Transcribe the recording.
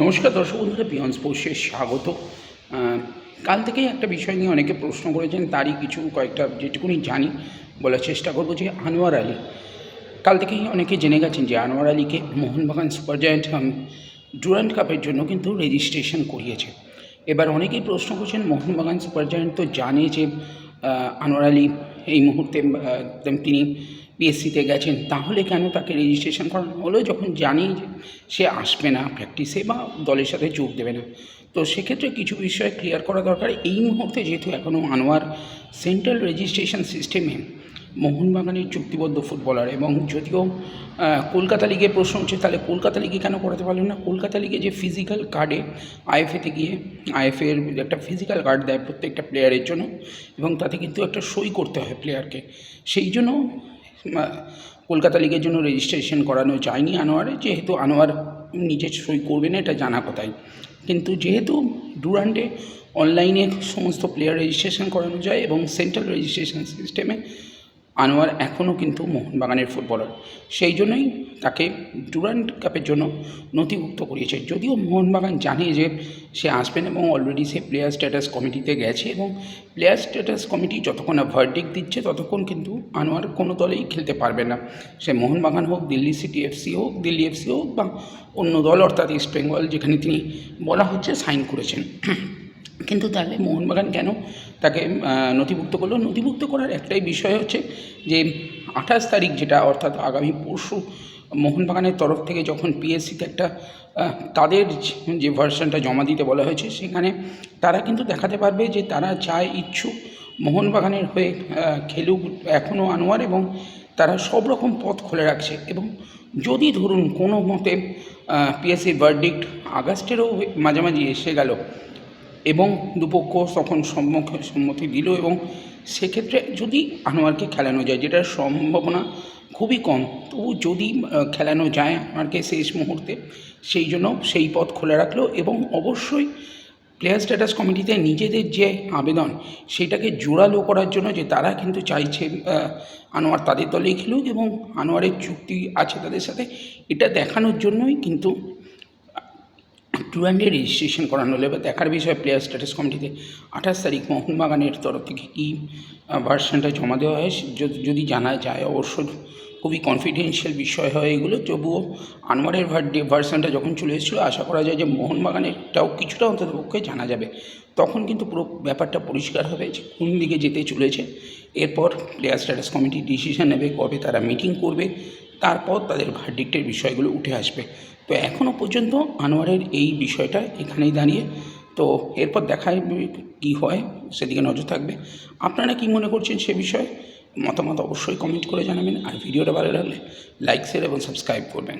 নমস্কার দর্শক বন্ধুরা বিয়ন্স পোস্টে স্বাগত। কাল থেকেই একটা বিষয় নিয়ে অনেকে প্রশ্ন করেছেন, তারই কিছু কয়েকটা যেটুকুনি জানি বলার চেষ্টা করব যে আনোয়ার আলী। কাল থেকেই অনেকে জেনে গেছেন যে আনোয়ার আলীকে মোহনবাগান সুপার জায়ান্ট ডুরান্ট কাপের জন্য কিন্তু রেজিস্ট্রেশন করিয়েছে। এবার অনেকেই প্রশ্ন করছেন, মোহনবাগান সুপার জায়ান্ট তো জানে যে আনোয়ার আলী এই মুহূর্তে একদম তিনি পিএসসিতে গেছেন, তাহলে কেন তাকে রেজিস্ট্রেশন করানো হলো? যখন জানি যে সে আসবে না প্র্যাকটিসে বা দলের সাথে যোগ দেবে না। তো সেক্ষেত্রে কিছু বিষয় ক্লিয়ার করা দরকার। এই মুহূর্তে যেহেতু এখনও আনোয়ার সেন্ট্রাল রেজিস্ট্রেশন সিস্টেমে মোহনবাগানের চুক্তিবদ্ধ ফুটবলার এবং যদিও কলকাতা লিগে প্রশ্ন হচ্ছে তাহলে কলকাতা লিগে কেন করাতে পারলেন না? কলকাতা লিগে যে ফিজিক্যাল কার্ডে আইএফএতে গিয়ে আইএফএর একটা ফিজিক্যাল কার্ড দেয় প্রত্যেকটা প্লেয়ারের জন্য এবং তাতে কিন্তু একটা সই করতে হয় প্লেয়ারকে সেই জন্য কলকাতা লিগের জন্য রেজিস্ট্রেশন করানো যায়নি আনোয়ারে, যেহেতু আনোয়ার নিজে সই করবে না, এটা জানা কথাই। কিন্তু যেহেতু ডুরান্ডে অনলাইনে সমস্ত প্লেয়ার রেজিস্ট্রেশন করানো যায় এবং সেন্ট্রাল রেজিস্ট্রেশন সিস্টেমে আনোয়ার এখনও কিন্তু মোহনবাগানের ফুটবলার। সেই জন্যই তাকে ডুরান্ড কাপের জন্য নথিভুক্ত করিয়েছে। যদিও মোহনবাগান জানে যে সে আসবেন এবং অলরেডি সে প্লেয়ার স্ট্যাটাস কমিটিতে গেছে এবং প্লেয়ার স্ট্যাটাস কমিটি যতক্ষণ না ভার্ডিক দিচ্ছে, ততক্ষণ কিন্তু আনোয়ার কোনো দলেই খেলতে পারবে না। সে মোহনবাগান হোক, দিল্লি সিটি এফসি হোক, দিল্লি এফসি হোক বা অন্য দল, অর্থাৎ ইস্ট বেঙ্গল যেখানে তিনি বলা হচ্ছে সাইন করেছেন। কিন্তু তাহলে মোহনবাগান কেন? তাকে নথিভুক্ত করল। নথিভুক্ত করার একটাই বিষয় হচ্ছে যে, আঠাশ তারিখ যেটা, অর্থাৎ আগামী পরশু মোহনবাগানের তরফ থেকে যখন পিএসসিতে একটা তাদের যে ভার্সনটা জমা দিতে বলা হয়েছে, সেখানে তারা কিন্তু দেখাতে পারবে যে তারা চায় ইচ্ছুক মোহনবাগানের হয়ে খেলুক এখনও আনোয়ার এবং তারা সব রকম পথ খুলে রাখছে এবং যদি ধরুন কোনো মতে পিএসসি ভার্ডিক্ট আগস্টেরও মাঝামাঝি এসে গেল এবং দুপক্ষ তখন সম্মুখে, সম্মতি দিল এবং সেক্ষেত্রে যদি আনোয়ারকে খেলানো যায় যেটার সম্ভাবনা খুবই কম, তবু যদি খেলানো যায় আনোয়ারকে শেষ মুহূর্তে, সেই জন্য সেই পথ খোলা রাখল এবং অবশ্যই প্লেয়ার স্ট্যাটাস কমিটিতে নিজেদের যে আবেদন, সেটাকে জোরালো করার জন্য যে তারা কিন্তু চাইছে আনোয়ার তাদের দলেই খেলুক এবং আনোয়ারের চুক্তি আছে তাদের সাথে, এটা দেখানোর জন্যই কিন্তু টুরান্ডে রেজিস্ট্রেশন করানো হলো। এবার দেখার বিষয় প্লেয়ার স্ট্যাটাস কমিটিতে আঠাশ তারিখ মোহনবাগানের তরফ থেকে কী ভার্সনটা জমা দেওয়া হয়? যদি- জানা যায়, অবশ্য খুবই কনফিডেন্সিয়াল বিষয় হয় এগুলো। তবুও আনোয়ারের ভার্সনটা যখন চলে এসেছিল, আশা করা যায় যে মোহনবাগানেরটাও কিছুটা অন্তত পক্ষে জানা যাবে। তখন কিন্তু পুরো ব্যাপারটা পরিষ্কার হবে যে কোন দিকে যেতে চলেছে। এরপর প্লেয়ার স্ট্যাটাস কমিটি ডিসিশন নেবে, কবে তারা মিটিং করবে তারপর তাদের ভার্ডিক্টের বিষয়গুলো উঠে আসবে। তো এখনও পর্যন্ত আনোয়ারের এই বিষয়টা এখানেই দাঁড়িয়ে। তো এরপর দেখা কি হয়, সেদিকে নজর থাকবে। আপনারা কি মনে করছেন সে বিষয়ে? মতামত অবশ্যই কমেন্ট করে জানাবেন। আর ভিডিওটা ভালো লাগলে লাইক শেয়ার এবং সাবস্ক্রাইব করবেন।